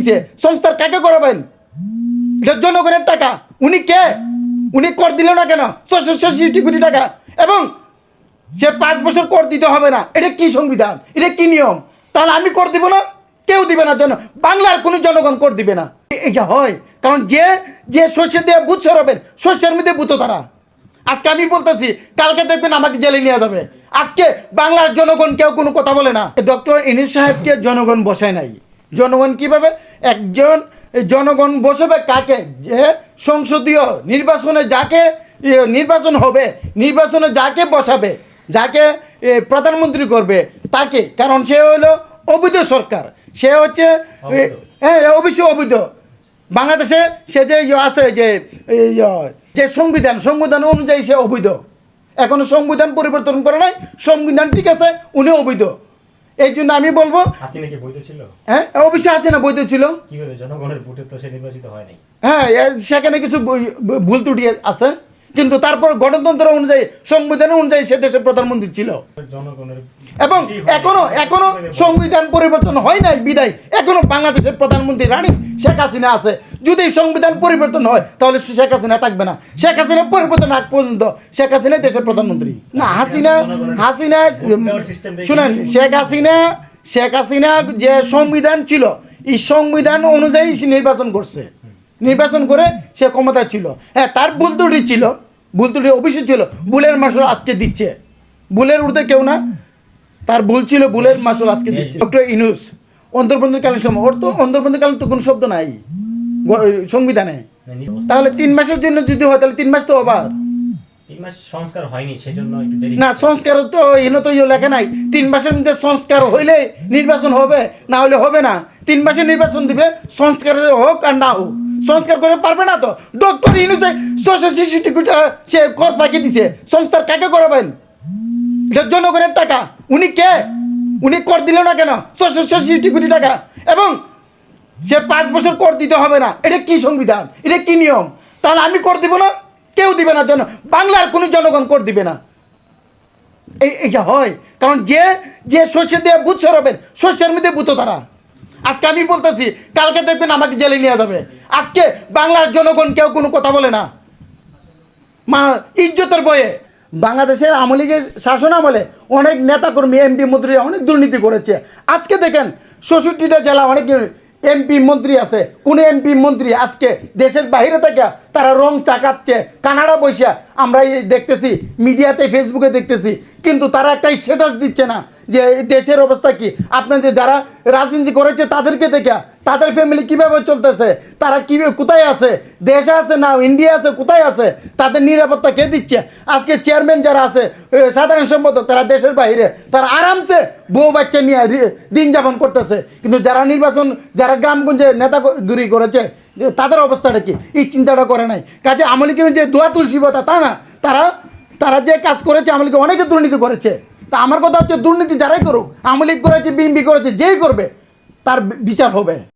সে সংস্থার কাকে করাবেন? এটা জনগণের টাকা। উনি কে? উনি কর দিল না কেন? ছশো ছেষট্টি কোটি টাকা। এবং সে পাঁচ বছর কর দিতে হবে না। এটা কি সংবিধান? এটা কি নিয়ম? তাহলে আমি কর দিব না? কেউ দিবে না। জন বাংলার কোনো জনগণ কর দিবে না। এটা হয়। কারণ যে যে শস্য দিয়ে বুথ সরাবেন শস্যের মধ্যে বুতো তারা। আজকে আমি বলতেছি কালকে দেখবেন আমাকে জেলে নিয়ে যাবে। আজকে বাংলার জনগণ কেউ কোনো কথা বলে না। ডক্টর ইনিস সাহেবকে জনগণ বসায় নাই। জনগণ কীভাবে? একজন জনগণ বসবে কাকে? যে সংসদীয় নির্বাচনে যাকে নির্বাচন হবে নির্বাচনে যাকে বসাবে যাকে প্রধানমন্ত্রী করবে তাকে। কারণ সে হলো অবৈধ সরকার। সে হচ্ছে হ্যাঁ অবশ্যই অবৈধ। বাংলাদেশে সে যে ইয়ে আছে যে ইয়ে, যে সংবিধান সংবিধান অনুযায়ী সে অবৈধ। এখনও সংবিধান পরিবর্তন করে নাই সংবিধান ঠিক আছে উনি অবৈধ। এই জন্য আমি বলব হ্যাঁ অবশ্যই আছে না বৈধ ছিল। জনগণের ভোটে তো সে নির্বাচিত হয় হ্যাঁ সেখানে কিছু ভুল ত্রুটি আছে। কিন্তু তারপর গণতন্ত্র অনুযায়ী সংবিধান অনুযায়ী সে দেশের প্রধানমন্ত্রী ছিল। এবং এখনও এখনও সংবিধান পরিবর্তন হয় নাই বিদায়। এখনও বাংলাদেশের প্রধানমন্ত্রী রানী শেখ হাসিনা আছে। যদি সংবিধান পরিবর্তন হয় তাহলে শেখ হাসিনা থাকবে না। শেখ হাসিনা পরিবর্তন আগ পর্যন্ত শেখ হাসিনা দেশের প্রধানমন্ত্রী। না হাসিনা হাসিনা শুনেন শেখ হাসিনা শেখ হাসিনা যে সংবিধান ছিল এই সংবিধান অনুযায়ী সে নির্বাচন করছে। নির্বাচন করে সে ক্ষমতা ছিল। হ্যাঁ তার ভুল ত্রুটি ছিল। ভুল ত্রুটি অবশ্যই ছিল। বুলের মাসল আজকে দিচ্ছে। বুলের উর্ধে কেউ না। তার ভুল ছিল বুলের মাসল আজকে দিচ্ছে। ডক্টর ইনুস অন্তর্বর্তীকালীন সময়। ওর তো অন্তর্বর্তীকালীন তো কোনো শব্দ নাই। সংবিধানে। তাহলে তিন মাসের জন্য যদি হয় তাহলে তিন মাস তো আবার না সংস্কার তো এনে তো লেখা নাই। তিন মাসের মধ্যে সংস্কার হইলে নির্বাচন হবে না হলে হবে না। তিন মাসে নির্বাচন দিবে সংস্কার হোক আর না হোক। সংস্কার করে পারবে না তো? ডক্টর ইনুসে ছশো ছেষট্টি সে কর পাকিয়ে দিছে। সংস্কার কাকে করাবেন? এটা জনগণের টাকা। উনি কে? উনি কর দিল না কেন? ছশো ছেষট্টি কোটি টাকা। এবং সে পাঁচ বছর কর দিতে হবে না। এটা কি সংবিধান? এটা কি নিয়ম? তাহলে আমি কর দিব না? কেউ দিবে না। জন বাংলার কোনো জনগণ কর দিবে না। এই এটা হয়। কারণ যে যে শস্য দিয়ে বুথ সরাবেন শস্যের মধ্যে বুতো তারা। আজকে আমি বলতেছি, কালকে দেখবেন আমাকে জেলে নিয়ে যাবে। আজকে বাংলার জনগণ কেউ কোনো কথা বলে না। মা, ইজ্জতের বয়ে। বাংলাদেশের আওয়ামী লীগের শাসন আমলে অনেক নেতাকর্মী, এমপি মন্ত্রী অনেক দুর্নীতি করেছে। আজকে দেখেন ষষট্টিটা জেলা অনেক এমপি মন্ত্রী আছে, কোন এমপি মন্ত্রী আজকে দেশের বাইরে থেকে তারা রং চাকাচ্ছে, কানাডা বৈশা আমরা এই দেখতেছি, মিডিয়াতে ফেসবুকে দেখতেছি, কিন্তু তারা একটা স্ট্যাটাস দিচ্ছে না যে দেশের অবস্থা কি। আপনার যে যারা রাজনীতি করেছে তাদেরকে দেখে, তাদের ফ্যামিলি কীভাবে চলতেছে, তারা কি, কোথায় আছে, দেশে আছে না ইন্ডিয়া আছে, কোথায় আছে, তাদের নিরাপত্তা কে দিচ্ছে? আজকে চেয়ারম্যান যারা আছে সাধারণ সম্পাদক, তারা দেশের বাইরে, তারা আরামসে বউ বাচ্চা নিয়ে দিন যাপন করতেছে। কিন্তু যারা নির্বাচন, যারা গ্রামগঞ্জে নেতা দূরী করেছে তাদের অবস্থাটা কি? এই চিন্তাটা করে নাই। কাজে আমলিকের যে দোয়া তুলসীবতা তা না? তারা তারা যে কাজ করেছে, আমলিকে অনেকে দুর্নীতি করেছে। তা আমার কথা হচ্ছে, দুর্নীতি যারাই করুক, আমলিক করেছে বিএমপি করেছে, যেই করবে, তার বিচার হবে।